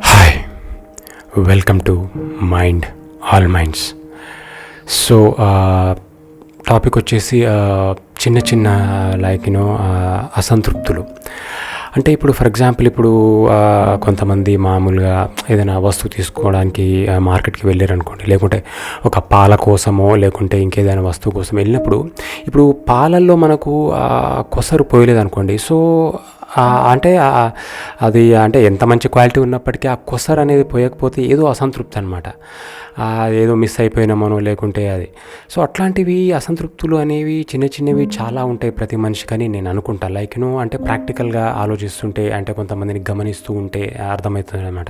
Hi welcome to mind all minds so topic వచ్చేసి uh, చిన్న చిన్న లైక్ యూనో uh, అసంతృప్తులు. అంటే ఇప్పుడు ఫర్ ఎగ్జాంపుల్ ఇప్పుడు కొంతమంది మామూలుగా ఏదైనా వస్తువు తీసుకోవడానికి మార్కెట్కి వెళ్ళారు అనుకోండి లేకుంటే ఒక పాల కోసమో లేకుంటే ఇంకేదైనా వస్తువు కోసం వెళ్ళినప్పుడు ఇప్పుడు పాలల్లో మనకు కొసరు పోయలేదు అనుకోండి సో అంటే అది అంటే ఎంత మంచి క్వాలిటీ ఉన్నప్పటికీ ఆ కొసర్ అనేది పోయకపోతే ఏదో అసంతృప్తి అనమాట ఏదో మిస్ అయిపోయినామనో లేకుంటే అది. సో అట్లాంటివి అసంతృప్తులు అనేవి చిన్న చిన్నవి చాలా ఉంటాయి ప్రతి మనిషికని నేను అనుకుంటా. లైక్ను అంటే ప్రాక్టికల్గా ఆలోచిస్తుంటే అంటే కొంతమందిని గమనిస్తూ ఉంటే అర్థమవుతుంది అనమాట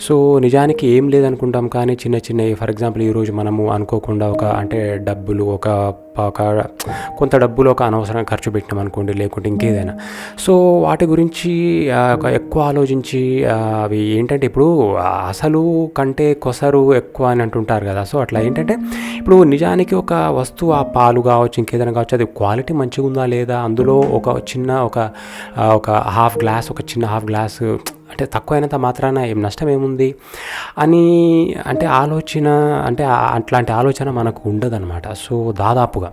సో నిజానికి ఏం లేదనుకుంటాం కానీ చిన్న చిన్నవి ఫర్ ఎగ్జాంపుల్ ఈరోజు మనము అనుకోకుండా ఒక అంటే డబ్బులు ఒక ఒక కొంత డబ్బులు ఒక అనవసరంగా ఖర్చు పెట్టినాం అనుకోండి లేకుంటే ఇంకేదైనా. సో వాటి గురించి ఒక ఎక్కువ ఆలోచించి అవి ఏంటంటే ఇప్పుడు అసలు కంటే కొసరు ఎక్కువ అని అంటుంటారు కదా. సో అట్లా ఏంటంటే ఇప్పుడు నిజానికి ఒక వస్తువు ఆ పాలు కావచ్చు ఇంకేదైనా కావచ్చు అది క్వాలిటీ మంచిగా ఉందా లేదా? అందులో ఒక చిన్న ఒక ఒక హాఫ్ గ్లాస్ ఒక చిన్న హాఫ్ గ్లాస్ అంటే తక్కువైనంత మాత్రాన ఏం నష్టం ఏముంది? అని అంటే ఆలోచన అంటే అట్లాంటి ఆలోచన మనకు ఉండదన్నమాట. సో దాదాపుగా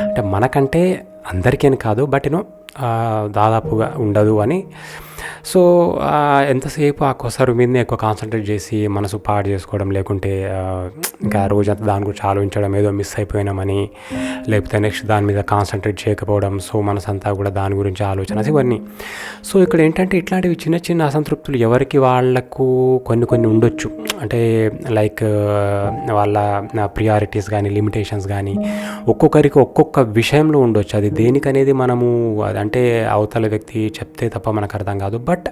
అంటే మనకంటే అందరికీ కాదు బట్ యూనో దాదాపుగా ఉండదు అని సో ఎంతసేపు ఆ కొసరు మీదనే ఎక్కువ కాన్సన్ట్రేట్ చేసి మనసు పాడు చేసుకోవడం లేకుంటే ఇంకా రోజంతా దాని గురించి ఆలోచించడం ఏదో మిస్ అయిపోయినామని లేకపోతే నెక్స్ట్ దాని మీద కాన్సన్ట్రేట్ చేయకపోవడం సో మనసు అంతా కూడా దాని గురించి ఆలోచన ఇవన్నీ. సో ఇక్కడ ఏంటంటే ఇట్లాంటివి చిన్న చిన్న అసంతృప్తులు ఎవరికి వాళ్ళకు కొన్ని కొన్ని ఉండొచ్చు. అంటే లైక్ వాళ్ళ ప్రియారిటీస్ కానీ లిమిటేషన్స్ కానీ ఒక్కొక్కరికి ఒక్కొక్క విషయంలో ఉండొచ్చు. అది దేనికనేది మనము అంటే అవతల వ్యక్తి చెప్తే తప్ప మనకు అర్థం కాదు. బట్ బట్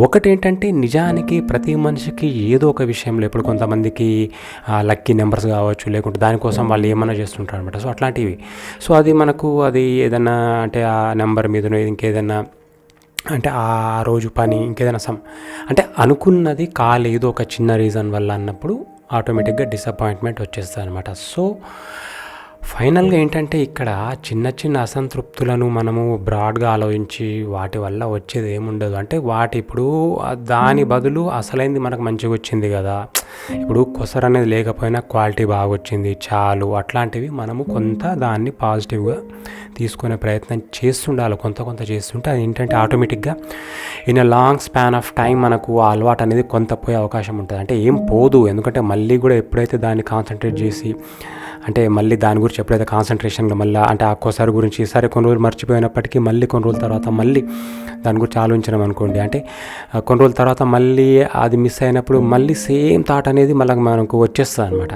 ఒకటేంటంటే నిజానికి ప్రతి మనిషికి ఏదో ఒక విషయంలో ఇప్పుడు కొంతమందికి లక్కీ నెంబర్స్ కావచ్చు లేకుంటే దానికోసం వాళ్ళు ఏమైనా చేస్తుంటారు అనమాట సో అట్లాంటివి. సో అది మనకు అది ఏదైనా అంటే ఆ నెంబర్ మీదనో ఇంకేదైనా అంటే ఆ రోజు పని ఇంకేదైనా సమ్ అంటే అనుకున్నది కాలేదు ఒక చిన్న రీజన్ వల్ల అన్నప్పుడు ఆటోమేటిక్గా డిసప్పాయింట్మెంట్ వచ్చేస్తుంది అనమాట సో ఫైనల్గా ఏంటంటే ఇక్కడ చిన్న చిన్న అసంతృప్తులను మనము బ్రాడ్గా ఆలోచించి వాటి వల్ల వచ్చేది ఏముండదు. అంటే వాటి ఇప్పుడు దాని బదులు అసలైంది మనకు మంచిగా వచ్చింది కదా. ఇప్పుడు కొసర్ అనేది లేకపోయినా క్వాలిటీ బాగా వచ్చింది చాలు అట్లాంటివి మనము కొంత దాన్ని పాజిటివ్గా తీసుకునే ప్రయత్నం చేస్తుండాలి. కొంత కొంత చేస్తుంటే అది ఏంటంటే ఆటోమేటిక్గా in a long span of time మనకు ఆ అలవాటు అనేది కొంత పోయే అవకాశం ఉంటుంది. అంటే ఏం పోదు ఎందుకంటే మళ్ళీ కూడా ఎప్పుడైతే దాన్ని కాన్సన్ట్రేట్ చేసి అంటే మళ్ళీ దాని గురించి ఎప్పుడైతే కాన్సన్ట్రేషన్లో మళ్ళీ అంటే ఆ ఒక్కోసారి గురించి సరే కొన్ని రోజులు మర్చిపోయినప్పటికీ మళ్ళీ కొన్ని రోజుల తర్వాత మళ్ళీ దాని గురించి ఆలోచించడం అనుకోండి. అంటే కొన్ని రోజుల తర్వాత మళ్ళీ అది మిస్ అయినప్పుడు మళ్ళీ సేమ్ థాట్ అనేది మళ్ళీ మనకు వచ్చేస్తుంది అనమాట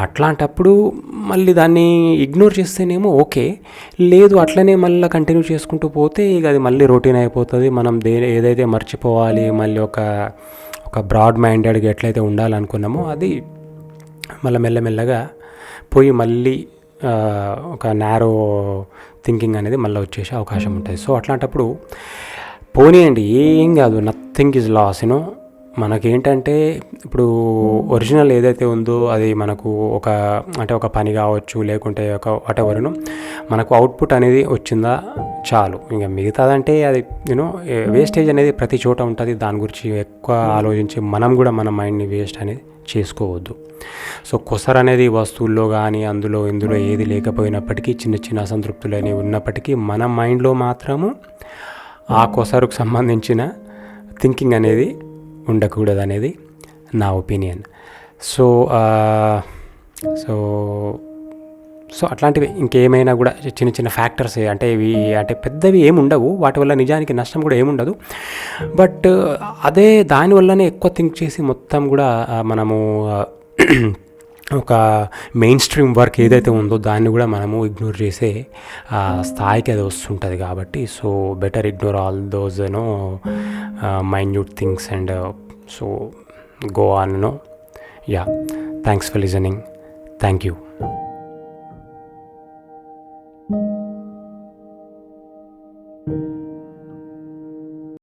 అట్లాంటప్పుడు మళ్ళీ దాన్ని ఇగ్నోర్ చేస్తేనేమో ఓకే. లేదు అట్లనే మళ్ళీ కంటిన్యూ చేసుకుంటూ పోతే ఇక అది మళ్ళీ రొటీన్ అయిపోతుంది. మనం దే ఏదైతే మర్చిపోవాలి మళ్ళీ ఒక ఒక బ్రాడ్ మైండెడ్గా ఎట్లయితే ఉండాలనుకున్నామో అది మళ్ళీ మెల్లమెల్లగా పోయి మళ్ళీ ఒక నేరో థింకింగ్ అనేది మళ్ళీ వచ్చేసే అవకాశం ఉంటుంది సో అట్లాంటప్పుడు పోనీయండి ఏం కాదు. నథింగ్ ఈజ్ లాస్ యూనో మనకేంటంటే ఇప్పుడు ఒరిజినల్ ఏదైతే ఉందో అది మనకు ఒక అంటే ఒక పని కావచ్చు లేకుంటే ఒక వాటెవరును మనకు అవుట్పుట్ అనేది వచ్చిందా? చాలు. ఇంకా మిగతాదంటే అది యూనో వేస్టేజ్ అనేది ప్రతి చోట ఉంటుంది. దాని గురించి ఎక్కువ ఆలోచించి మనం కూడా మన మైండ్ని వేస్ట్ అనేది చేసుకోవద్దు. సో కొసర్ అనేది వస్తువుల్లో కానీ అందులో ఇందులో ఏది లేకపోయినప్పటికీ చిన్న చిన్న అసంతృప్తులు అనేవి ఉన్నప్పటికీ మన మైండ్లో మాత్రము ఆ కొసరుకు సంబంధించిన థింకింగ్ అనేది ఉండకూడదు అనేది నా ఒపీనియన్ సో సో సో అట్లాంటివి ఇంకేమైనా కూడా చిన్న చిన్న ఫ్యాక్టర్స్ అంటే ఇవి అంటే పెద్దవి ఏమి ఉండవు. వాటి వల్ల నిజానికి నష్టం కూడా ఏముండదు బట్ అదే దానివల్లనే ఎక్కువ థింక్ చేసి మొత్తం కూడా మనము ఒక మెయిన్ స్ట్రీమ్ వర్క్ ఏదైతే ఉందో దాన్ని కూడా మనము ఇగ్నోర్ చేసే స్థాయికి అది వస్తుంటుంది కాబట్టి so better ignore all those no minute things and so go on no yeah thanks for listening thank you